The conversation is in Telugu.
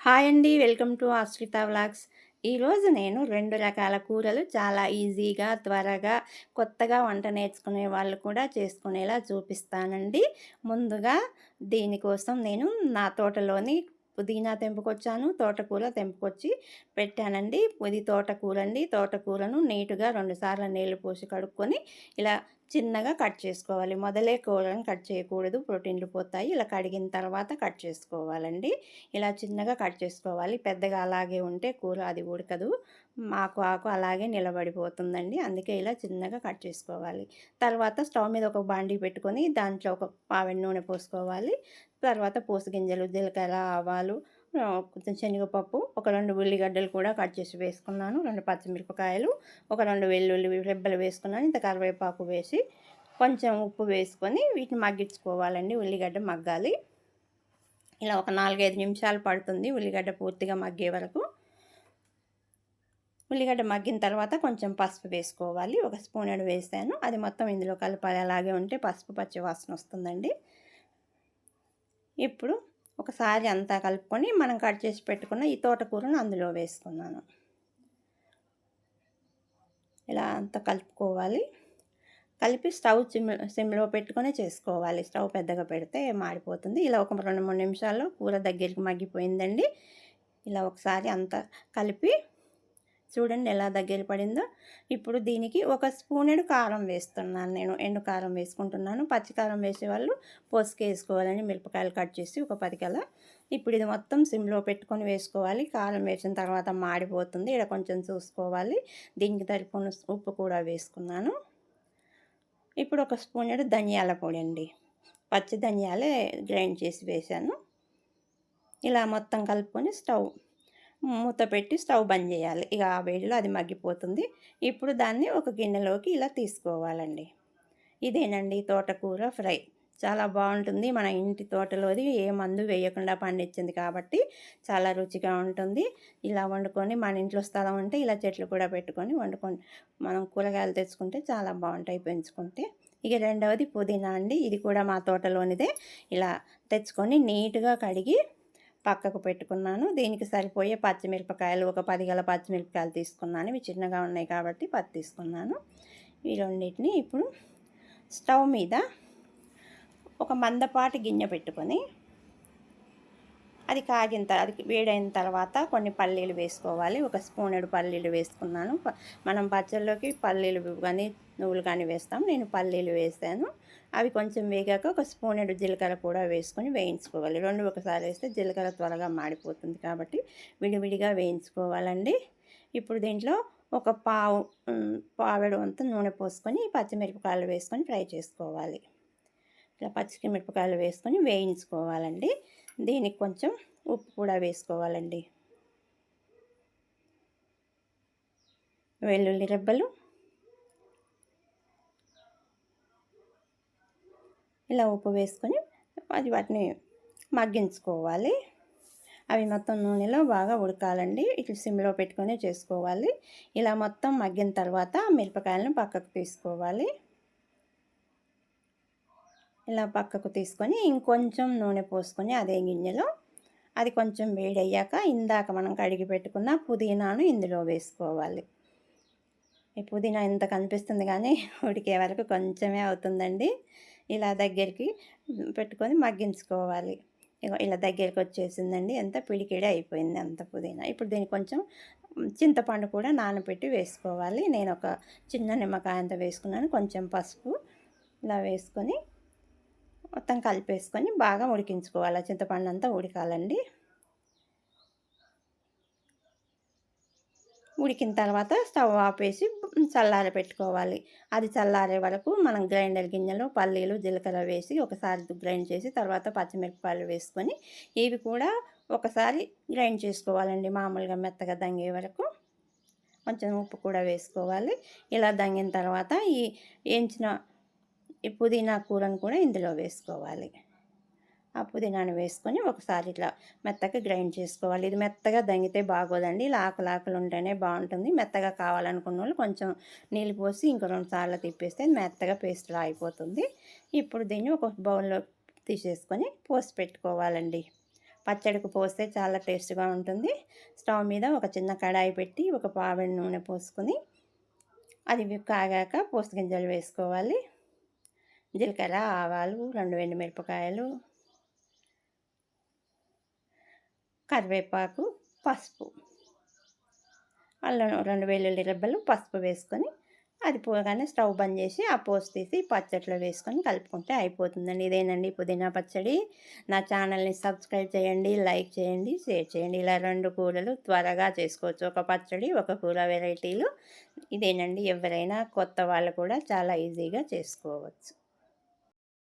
హాయ్ అండి. Welcome to Ashritha vlogs. ఈరోజు నేను రెండు రకాల కూరలు చాలా ఈజీగా త్వరగా కొత్తగా వంట నేర్చుకునే వాళ్ళు కూడా చేసుకునేలా చూపిస్తానండి. ముందుగా దీనికోసం నేను నా తోటలోని పుదీనా తెంపుకొచ్చాను. తోటకూర తెంపుకొచ్చి పెట్టానండి. ఇది తోటకూర అండి తోటకూరను నీటుగా రెండుసార్లు నీళ్ళు పోసి కడుక్కొని ఇలా చిన్నగా కట్ చేసుకోవాలి. మొదలే కూరని కట్ చేయకూడదు. ప్రోటీన్లు పోతాయి. ఇలా కడిగిన తర్వాత కట్ చేసుకోవాలండి. ఇలా చిన్నగా కట్ చేసుకోవాలి. పెద్దగా అలాగే ఉంటే కూర అది ఉడకదు. ఆకు ఆకు అలాగే నిలబడిపోతుందండి. అందుకే ఇలా చిన్నగా కట్ చేసుకోవాలి. తర్వాత స్టవ్ మీద ఒక బాండీ పెట్టుకొని దాంట్లో ఒక పావెన్ నూనె పోసుకోవాలి. తర్వాత పోసు గింజలు జీలకర్ర ఆవాలు కొంచెం శనగపప్పు ఒక రెండు ఉల్లిగడ్డలు కూడా కట్ చేసి వేసుకున్నాను. రెండు పచ్చిమిరపకాయలు ఒక రెండు వెల్లుల్లి రెబ్బలు వేసుకున్నాను. ఇంత కరివేపాకు వేసి కొంచెం ఉప్పు వేసుకొని వీటిని మగ్గించుకోవాలండి. ఉల్లిగడ్డ మగ్గాలి. ఇలా ఒక నాలుగైదు నిమిషాలు పడుతుంది ఉల్లిగడ్డ పూర్తిగా మగ్గే వరకు. ఉల్లిగడ్డ మగ్గిన తర్వాత కొంచెం పసుపు వేసుకోవాలి. ఒక స్పూన్ ఎడు వేసాను. అది మొత్తం ఇందులో కలపాలి. అలాగే ఉంటే పసుపు పచ్చి వాసన వస్తుందండి. ఇప్పుడు ఒకసారి అంతా కలుపుకొని మనం కట్ చేసి పెట్టుకున్న ఈ తోటకూరను అందులో వేసుకున్నాను. ఇలా అంతా కలుపుకోవాలి. కలిపి స్టవ్ సిమ్ సిమ్లో పెట్టుకొని చేసుకోవాలి. స్టవ్ పెద్దగా పెడితే మాడిపోతుంది. ఇలా ఒక రెండు మూడు నిమిషాల్లో కూర దగ్గరికి మగ్గిపోయిందండి. ఇలా ఒకసారి అంతా కలిపి చూడండి ఎలా దగ్గర పడిందో. ఇప్పుడు దీనికి ఒక స్పూనెడు కారం వేస్తున్నాను నేను. ఎండు కారం వేసుకుంటున్నాను. పచ్చి కారం వేసేవాళ్ళు పోసుకు వేసుకోవాలని మిరపకాయలు కట్ చేసి ఒక పది కల. ఇప్పుడు ఇది మొత్తం సిమ్లో పెట్టుకొని వేసుకోవాలి. కారం వేసిన తర్వాత మాడిపోతుంది. ఇక్కడ కొంచెం చూసుకోవాలి. దీనికి తరిపోయిన ఉప్పు కూడా వేసుకున్నాను. ఇప్పుడు ఒక స్పూనెడు ధనియాల పొడి అండి. పచ్చి ధనియాలే గ్రైండ్ చేసి వేసాను ఇలా మొత్తం కలుపుకొని స్టవ్ మూత పెట్టి స్టవ్ బంద్ చేయాలి. ఇక ఆ వేడిలో అది మగ్గిపోతుంది. ఇప్పుడు దాన్ని ఒక గిన్నెలోకి ఇలా తీసుకోవాలండి. ఇదేనండి తోటకూర ఫ్రై. చాలా బాగుంటుంది. మన ఇంటి తోటలోది ఏ మందు వేయకుండా పండించింది కాబట్టి చాలా రుచిగా ఉంటుంది. ఇలా వండుకొని మన ఇంట్లో స్థలం ఉంటే ఇలా చెట్లు కూడా పెట్టుకొని వండుకొని మనం కూరగాయలు తెచ్చుకుంటే చాలా బాగుంటాయి పెంచుకుంటే. ఇక రెండవది పుదీనా అండి. ఇది కూడా మా తోటలోనిదే. ఇలా తెచ్చుకొని నీట్గా కడిగి పక్కకు పెట్టుకున్నాను. దీనికి సరిపోయే పచ్చిమిరపకాయలు ఒక పది గల పచ్చిమిరపకాయలు తీసుకున్నాను. ఇవి చిన్నగా ఉన్నాయి కాబట్టి పత్తి తీసుకున్నాను. ఈ రెండింటిని ఇప్పుడు స్టవ్ మీద ఒక మందపాటి గిన్నె పెట్టుకొని అది కాగిన అది వేడైన తర్వాత కొన్ని పల్లీలు వేసుకోవాలి. ఒక స్పూనెడు పల్లీలు వేసుకున్నాను. మనం పచ్చళ్ళలోకి పల్లీలు కానీ నువ్వులు కానీ వేస్తాం. నేను పల్లీలు వేసాను. అవి కొంచెం వేగాక ఒక స్పూనెడు జీలకర్ర కూడా వేసుకొని వేయించుకోవాలి. రెండు ఒకసారి వేస్తే జీలకర్ర త్వరగా మాడిపోతుంది కాబట్టి విడివిడిగా వేయించుకోవాలండి. ఇప్పుడు దీంట్లో ఒక పావు పావెడు నూనె పోసుకొని పచ్చిమిరపకాయలు వేసుకొని ఫ్రై చేసుకోవాలి. ఇలా పచ్చిమిరపకాయలు వేసుకొని వేయించుకోవాలండి. దీనికి కొంచెం ఉప్పు కూడా వేసుకోవాలండి. వెల్లుల్లి రెబ్బలు. ఇలా ఉప్పు వేసుకొని అది వాటిని మగ్గించుకోవాలి. అవి మొత్తం నూనెలో బాగా ఉడకాలండి. ఇట్లా సిమ్లో పెట్టుకొని చేసుకోవాలి. ఇలా మొత్తం మగ్గిన తర్వాత మిరపకాయలను పక్కకు తీసుకోవాలి. ఇలా పక్కకు తీసుకొని ఇంకొంచెం నూనె పోసుకొని అదే గిన్నెలో అది కొంచెం వేడయ్యాక ఇందాక మనం కడిగి పెట్టుకున్న పుదీనాను ఇందులో వేసుకోవాలి. ఈ పుదీనా ఇంత కనిపిస్తుంది కానీ ఉడికే వరకు కొంచెమే అవుతుందండి. ఇలా దగ్గరికి పెట్టుకొని మగ్గించుకోవాలి. ఇలా దగ్గరికి వచ్చేసిందండి. ఎంత పిడికిడి అయిపోయింది అంత పుదీనా. ఇప్పుడు దీనికి కొంచెం చింతపండు కూడా నానబెట్టి వేసుకోవాలి. నేను ఒక చిన్న నిమ్మకాయ అంత వేసుకున్నాను. కొంచెం పసుపు ఇలా వేసుకొని మొత్తం కలిపేసుకొని బాగా ఉడికించుకోవాలి. చింతపండు అంతా ఉడకాలండి. ఉడికిన తర్వాత స్టవ్ ఆపేసి చల్లార పెట్టుకోవాలి. అది చల్లారే వరకు మనం గ్రైండర్ గిన్నెలో పల్లీలు జీలకర్ర వేసి ఒకసారి గ్రైండ్ చేసి తర్వాత పచ్చిమిరపకాయలు వేసుకొని ఇవి కూడా ఒకసారి గ్రైండ్ చేసుకోవాలండి. మామూలుగా మెత్తగా దంగే వరకు కొంచెం ఉప్పు కూడా వేసుకోవాలి. ఇలా దంగిన తర్వాత ఈ వేయించిన ఈ పుదీనా కూరను కూడా ఇందులో వేసుకోవాలి. ఆ పుదీనాను వేసుకొని ఒకసారి ఇట్లా మెత్తగా గ్రైండ్ చేసుకోవాలి. ఇది మెత్తగా దంగితే బాగోదండి. ఇలా ఆకులు ఆకులు ఉంటేనే బాగుంటుంది. మెత్తగా కావాలనుకున్న వాళ్ళు కొంచెం నీళ్ళు పోసి ఇంకో రెండు సార్లు తిప్పేస్తే మెత్తగా పేస్ట్లా అయిపోతుంది. ఇప్పుడు దీన్ని ఒక బౌల్లో తీసేసుకొని పోసి పెట్టుకోవాలండి. పచ్చడికి పోస్తే చాలా టేస్ట్గా ఉంటుంది. స్టవ్ మీద ఒక చిన్న కడాయి పెట్టి ఒక పావిడి నూనె పోసుకొని అది కాగాక పోస్తు గింజలు వేసుకోవాలి. జీలకర్ర ఆవాలు రెండు ఎండుమిరపకాయలు కరివేపాకు పసుపు. అల్లం రెండు వెల్లుల్లి రెబ్బలు పసుపు వేసుకొని అది పోగానే స్టవ్ బంద్ చేసి ఆ పోస్ట్ తీసి పచ్చట్లో వేసుకొని కలుపుకుంటే అయిపోతుందండి. ఇదేనండి పుదీనా పచ్చడి. నా ఛానల్ని సబ్స్క్రైబ్ చేయండి లైక్ చేయండి షేర్ చేయండి. ఇలా రెండు కూరలు త్వరగా చేసుకోవచ్చు. ఒక పచ్చడి ఒక కూర వెరైటీలు. ఇదేనండి ఎవరైనా కొత్త వాళ్ళు కూడా చాలా ఈజీగా చేసుకోవచ్చు.